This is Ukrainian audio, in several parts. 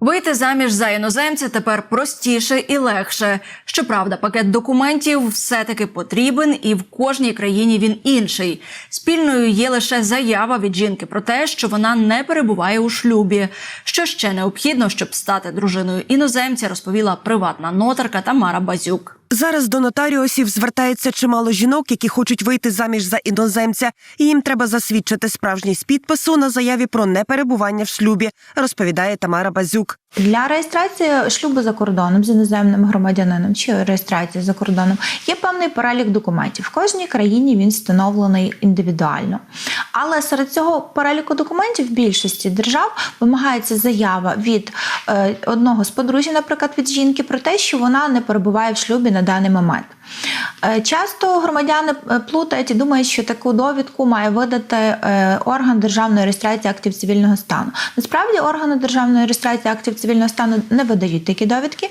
Вийти заміж за іноземця тепер простіше і легше. Щоправда, пакет документів все-таки потрібен, і в кожній країні він інший. Спільною є лише заява від жінки про те, що вона не перебуває у шлюбі. Що ще необхідно, щоб стати дружиною іноземця, розповіла приватна нотарка Тамара Базюк. Зараз до нотаріусів звертається чимало жінок, які хочуть вийти заміж за іноземця, і їм треба засвідчити справжність підпису на заяві про неперебування в шлюбі, розповідає Тамара Базюк. Для реєстрації шлюбу за кордоном з іноземним громадянином чи реєстрації за кордоном є певний перелік документів. В кожній країні він встановлений індивідуально. Але серед цього переліку документів в більшості держав вимагається заява від е, одного з подружжя, наприклад, від жінки, про те, що вона не перебуває в шлюбі на даний момент. Е, Часто громадяни е, плутають і думають, що таку довідку має видати е, орган державної реєстрації актів цивільного стану. Насправді органи державної реєстрації актів цивільного стану не видають такі довідки.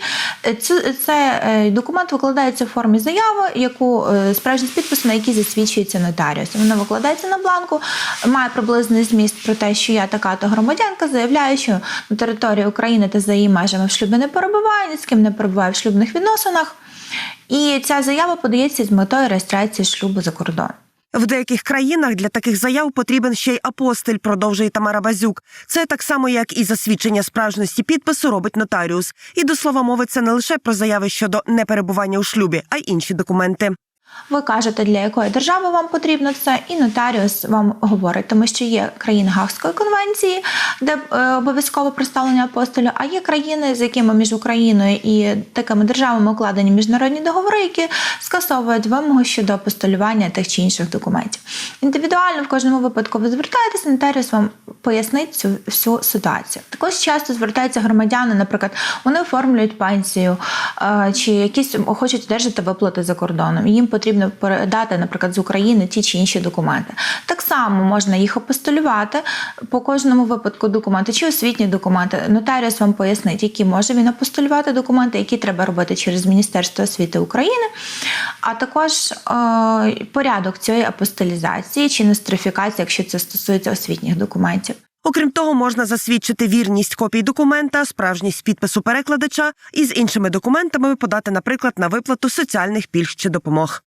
Це, документ викладається в формі заяви, яку справжність підпису, на якій засвідчується нотаріус. Вона викладається на бланку, має приблизний зміст про те, що я така то громадянка, заявляю, що на території України та за її межами в шлюбі не перебуваю, ні з ким не перебуваю в шлюбних відносинах. І ця заява подається з метою реєстрації шлюбу за кордон. В деяких країнах для таких заяв потрібен ще й апостиль, продовжує Тамара Базюк. Це так само, як і засвідчення справжності підпису робить нотаріус. І до слова мовиться не лише про заяви щодо неперебування у шлюбі, а й інші документи. Ви кажете, для якої держави вам потрібно це, і нотаріус вам говорить, тому що є країни Гаагської конвенції, де е, обов'язкове представлення апостолю, а є країни, з якими між Україною і такими державами укладені міжнародні договори, які скасовують вимоги щодо апостолювання тих чи інших документів. Індивідуально в кожному випадку ви звертаєтеся, нотаріус вам пояснить цю всю ситуацію. Також часто звертаються громадяни, наприклад, вони оформлюють пенсію е, чи якісь хочуть одержати виплати за кордоном. Їм потрібно передати, наприклад, з України ті чи інші документи. Так само можна їх апостолювати по кожному випадку документи чи освітні документи. Нотаріус вам пояснить, які може він апостолювати документи, які треба робити через Міністерство освіти України, а також е, порядок цієї апостолізації чи нострифікації, якщо це стосується освітніх документів. Окрім того, можна засвідчити вірність копій документа, справжність підпису перекладача і з іншими документами подати, наприклад, на виплату соціальних пільг чи допомог.